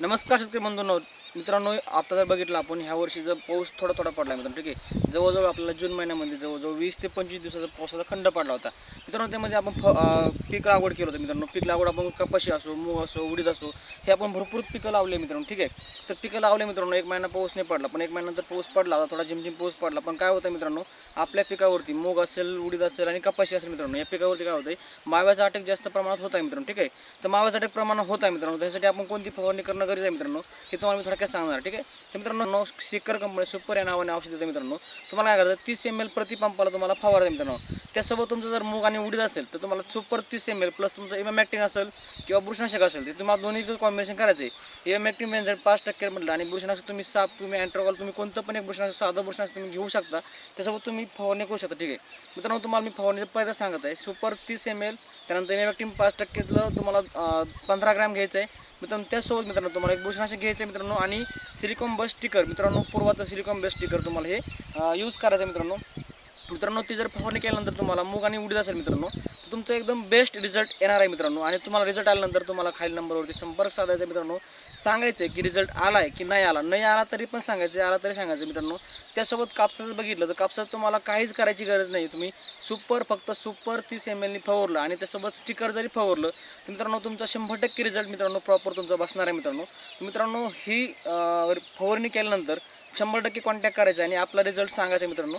नमस्कार शेतकरी बंधूंनो. मित्रांनो आता जर बघितलं आपण ह्या वर्षी जर पाऊस थोडा थोडा पडला मित्रांनो ठीक आहे. जवळजवळ आपल्याला जून महिन्यामध्ये जवळजवळ वीस ते पंचवीस दिवसाचा पावसाचा खंड पडला होता. मित्रांनो त्यामध्ये आपण फ पीक लागवड केलं होतं मित्रांनो. पीक लागवड आपण कपाशी असो मूग असो उडीद असो हे आपण भरपूर पिकं लावले मित्रांनो ठीक आहे. तर पिकं लावले मित्रांनो एक महिना पाऊस नाही पडला. पण एक महिन्यानंतर पाऊस पडला आता थोडा झिमझिम पाऊस पडला. पण काय होतं मित्रांनो आपल्या पिकावरती मूग असेल उडीद असेल आणि कपाशी असेल मित्रांनो या पिकावरती काय होतंय माव्याचा अटक जास्त प्रमाणात होत आहे मित्रांनो ठीक आहे. तर माव्याचा अटक प्रमाणात होत आहे मित्रांनो त्यासाठी आपण कोणती फवारणी करणं गरजेचं आहे मित्रांनो. हे तुम्हाला मी थोडक्यात सांगणार. ठीक आहे? तर मित्रांनो सिकर कंपनी सुपर या नावाने औषध देतं मित्रांनो. तुम्हाला काय करायचं? तीस एम एल प्रति पंपाला तुम्हाला फवारायचं मित्रांनो. त्यासोबत तुमचं जर मूग आणि उडीद असेल तर तुम्हाला सुपर तीस एम एल प्लस तुमचं इमॅक्टिन असेल किंवा बुरशीनाशक असेल ते तुम्हाला दोन्हीचं कॉम्बिनेशन करायचं आहे इमॅक्टिन म्हणजे पाच टक्के म्हटलं आणि बुरशीनाशक तुम्ही साप तुम्ही अँट्रोकॉल तुम्ही कोणतं पण एक बुरशीनाशक साधं बुरशीनाशक तुम्ही घेऊ शकता. त्यासोबत तुम्ही फवारणी करू शकता. ठीक आहे? मित्रांनो तुम्हाला मी फवारणीचं पहिलं सांगत आहे. सुपर तीस एम एल त्यानंतर इमॅक्टिन पाच टक्केतलं तुम्हाला पंधरा ग्रॅम घ्यायचं आहे मित्रांनो त्यासोबत मित्रांनो तुम्हाला एक बुरशीनाशक घ्यायचं आहे मित्रांनो आणि सिलिकॉन बस स्टिकर मित्रांनो पूर्वाचं सिलिकॉन बस स्टिकर तुम्हाला हे यूज करायचं आहे मित्रांनो. मित्रांनो ती जर फवारणी केल्यानंतर तुम्हाला मूग आणि उडीद असेल मित्रांनो तुमचं एकदम बेस्ट रिझल्ट येणार आहे मित्रांनो. आणि तुम्हाला रिझल्ट आल्यानंतर तुम्हाला खाली नंबरवरती संपर्क साधायचा मित्रांनो. सांगायचं आहे की रिझल्ट आला आहे की नाही आला? नाही आला तरी पण सांगायचं आला तरी सांगायचं मित्रांनो. त्यासोबत कापसाचं बघितलं तर कापसात तुम्हाला काहीच करायची गरज नाही. तुम्ही सुपर फक्त सुपर तीस एम एलनी फवारलं आणि त्यासोबत स्टिकर जरी फवारलं तर मित्रांनो तुमचा शंभर टक्के रिझल्ट मित्रांनो प्रॉपर तुमचा बसणार आहे मित्रांनो. मित्रांनो ही फवारणी केल्यानंतर शंभर टक्के कॉन्टॅक्ट करायचा आणि आपला रिझल्ट सांगायचा मित्रांनो.